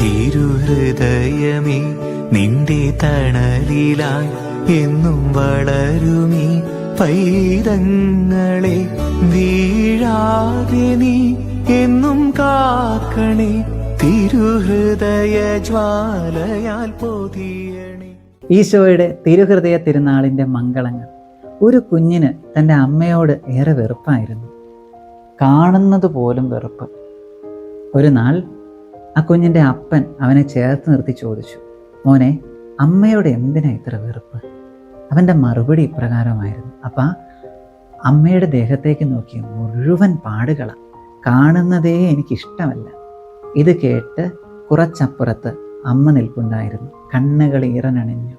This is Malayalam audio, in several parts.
തിരുഹൃദയമേ നിന്റെ തണലിലായി എന്നും വളരുമീ. പൈതങ്ങളെ വീഴാതെ നീ എന്നും കാക്കണേ. തിരുഹൃദയ ജ്വാലയാൽ പൊതിയണേ. ഈശോയുടെ തിരുഹൃദയ തിരുനാളിന്റെ മംഗളങ്ങൾ ഒരു കുഞ്ഞിന് തന്റെ അമ്മയോട് ഏറെ വെറുപ്പായിരുന്നു. കാണുന്നത് പോലും വെറുപ്പ്. ഒരു നാൾ ആ കുഞ്ഞിന്റെ അപ്പൻ അവനെ ചേർത്ത് നിർത്തി ചോദിച്ചു മോനെ അമ്മയോട് എന്തിനാ ഇത്ര വെറുപ്പ്? അവന്റെ മറുപടി ഇപ്രകാരമായിരുന്നു. അപ്പ അമ്മയുടെ ദേഹത്തേക്ക് നോക്കിയ മുഴുവൻ പാടുകളാണ് കാണുന്നതേ എനിക്കിഷ്ടമല്ല. ഇത് കേട്ട് കുറച്ചപ്പുറത്ത് അമ്മ നിൽപ്പുണ്ടായിരുന്നു. കണ്ണുകൾ ഈറനണിഞ്ഞു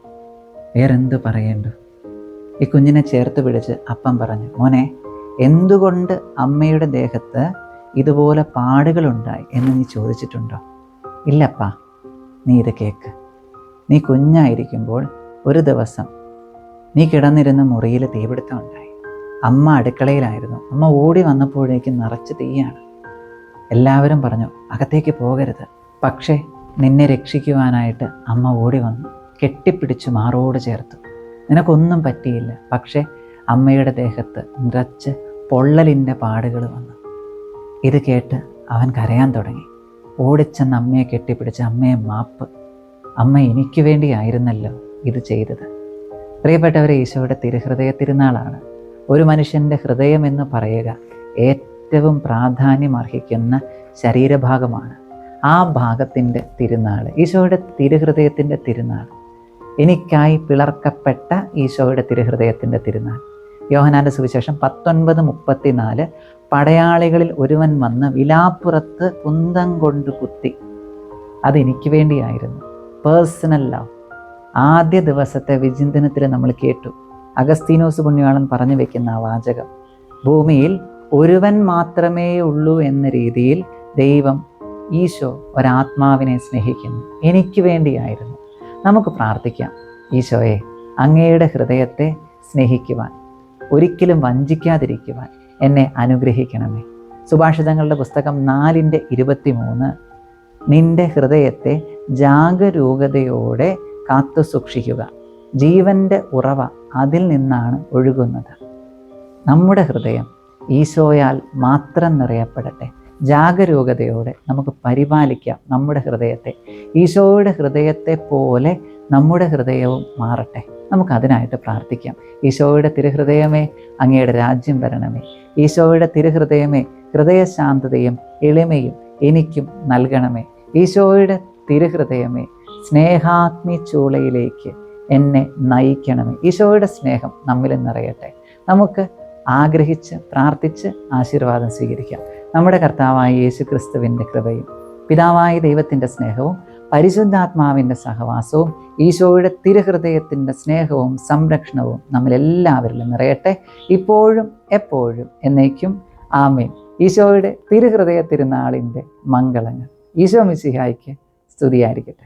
വേറെന്ത് പറയേണ്ടു? ഈ കുഞ്ഞിനെ ചേർത്ത് പിടിച്ച് അപ്പം പറഞ്ഞു മോനെ എന്തുകൊണ്ട് അമ്മയുടെ ദേഹത്ത് ഇതുപോലെ പാടുകളുണ്ടായി? എന്ന് നീ ചോദിച്ചിട്ടുണ്ടോ? ഇല്ലപ്പാ നീ ഇത് കേക്ക്. നീ കുഞ്ഞായിരിക്കുമ്പോൾ ഒരു ദിവസം നീ കിടന്നിരുന്ന മുറിയിൽ തീപിടുത്തം ഉണ്ടായി. അമ്മ അടുക്കളയിലായിരുന്നു. അമ്മ ഓടി വന്നപ്പോഴേക്കും നിറച്ച് തീയാണ്. എല്ലാവരും പറഞ്ഞു അകത്തേക്ക് പോകരുത്. പക്ഷേ നിന്നെ രക്ഷിക്കുവാനായിട്ട് അമ്മ ഓടി വന്നു. കെട്ടിപ്പിടിച്ച് മാറോട് ചേർത്തു. നിനക്കൊന്നും പറ്റിയില്ല. പക്ഷേ അമ്മയുടെ ദേഹത്ത് നിറച്ച് പൊള്ളലിന്റെ പാടുകൾ വന്നു. ഇത് കേട്ട് അവൻ കരയാൻ തുടങ്ങി. ഓടിച്ചെന്ന് അമ്മയെ കെട്ടിപ്പിടിച്ച അമ്മയെ മാപ്പ്. അമ്മ എനിക്ക് വേണ്ടിയായിരുന്നല്ലോ ഇത് ചെയ്തത്. പ്രിയപ്പെട്ടവരെ ഈശോയുടെ തിരുഹൃദയ തിരുനാളാണ്. ഒരു മനുഷ്യന്റെ ഹൃദയം എന്ന് പറയുക ഏറ്റവും പ്രാധാന്യം അർഹിക്കുന്ന ശരീരഭാഗമാണ്. ആ ഭാഗത്തിന്റെ തിരുനാൾ ഈശോയുടെ തിരുഹൃദയത്തിന്റെ തിരുനാൾ. എനിക്കായി പിളർക്കപ്പെട്ട ഈശോയുടെ തിരുഹൃദയത്തിന്റെ തിരുനാൾ. യോഹനാന്റെ സുവിശേഷം പത്തൊൻപത് മുപ്പത്തിനാല്. പടയാളികളിൽ ഒരുവൻ വന്ന് വിലാപ്പുറത്ത് കുന്തം കൊണ്ട് കുത്തി. അതെനിക്ക് വേണ്ടിയായിരുന്നു. Personal love. ആദ്യ ദിവസത്തെ വിചിന്തനത്തിൽ നമ്മൾ കേട്ടു. അഗസ്തീനോസ് പുണ്യാളൻ പറഞ്ഞു വെക്കുന്ന ആ വാചകം. ഭൂമിയിൽ ഒരുവൻ മാത്രമേ ഉള്ളൂ എന്ന രീതിയിൽ ദൈവം ഈശോ ഒരാത്മാവിനെ സ്നേഹിക്കുന്നു. എനിക്ക് വേണ്ടിയായിരുന്നു. നമുക്ക് പ്രാർത്ഥിക്കാം. ഈശോയെ അങ്ങയുടെ ഹൃദയത്തെ സ്നേഹിക്കുവാൻ. ഒരിക്കലും വഞ്ചിക്കാതിരിക്കുവാൻ എന്നെ അനുഗ്രഹിക്കണമേ. സുഭാഷിതങ്ങളുടെ പുസ്തകം നാലിന്റെ ഇരുപത്തി മൂന്ന് നിന്റെ ഹൃദയത്തെ ജാഗരൂകതയോടെ കാത്തു സൂക്ഷിക്കുക. ജീവന്റെ ഉറവ അതിൽ നിന്നാണ് ഒഴുകുന്നത്. നമ്മുടെ ഹൃദയം ഈശോയാൽ മാത്രം നിറയപ്പെടട്ടെ. ജാഗരൂകതയോടെ നമുക്ക് പരിപാലിക്കാം നമ്മുടെ ഹൃദയത്തെ. ഈശോയുടെ ഹൃദയത്തെ പോലെ നമ്മുടെ ഹൃദയവും മാറട്ടെ. നമുക്ക് അതിനായിട്ട് പ്രാർത്ഥിക്കാം. ഈശോയുടെ തിരുഹൃദയമേ അങ്ങയുടെ രാജ്യം വരണമേ. ഈശോയുടെ തിരുഹൃദയമേ ഹൃദയശാന്തതയും എളിമയും എനിക്കും നൽകണമേ. ഈശോയുടെ തിരുഹൃദയമേ സ്നേഹാഗ്നി ചൂളയിലേക്ക് എന്നെ നയിക്കണമേ. ഈശോയുടെ സ്നേഹം നമ്മിൽ നിറയട്ടെ. നമുക്ക് ആഗ്രഹിച്ച് പ്രാർത്ഥിച്ച് ആശീർവാദം സ്വീകരിക്കാം. നമ്മുടെ കർത്താവായ യേശു ക്രിസ്തുവിന്റെ കൃപയും പിതാവായ ദൈവത്തിന്റെ സ്നേഹവും പരിശുദ്ധാത്മാവിന്റെ സഹവാസവും ഈശോയുടെ തിരുഹൃദയത്തിന്റെ സ്നേഹവും സംരക്ഷണവും നമ്മളെല്ലാവരിലും നിറയട്ടെ. ഇപ്പോഴും എപ്പോഴും എന്നേക്കും ആമേൻ. ഈശോയുടെ തിരുഹൃദയ തിരുനാളിന്റെ മംഗളങ്ങൾ. ഈശോ മിസിഹായിക്ക് സ്തുതിയായിരിക്കട്ടെ.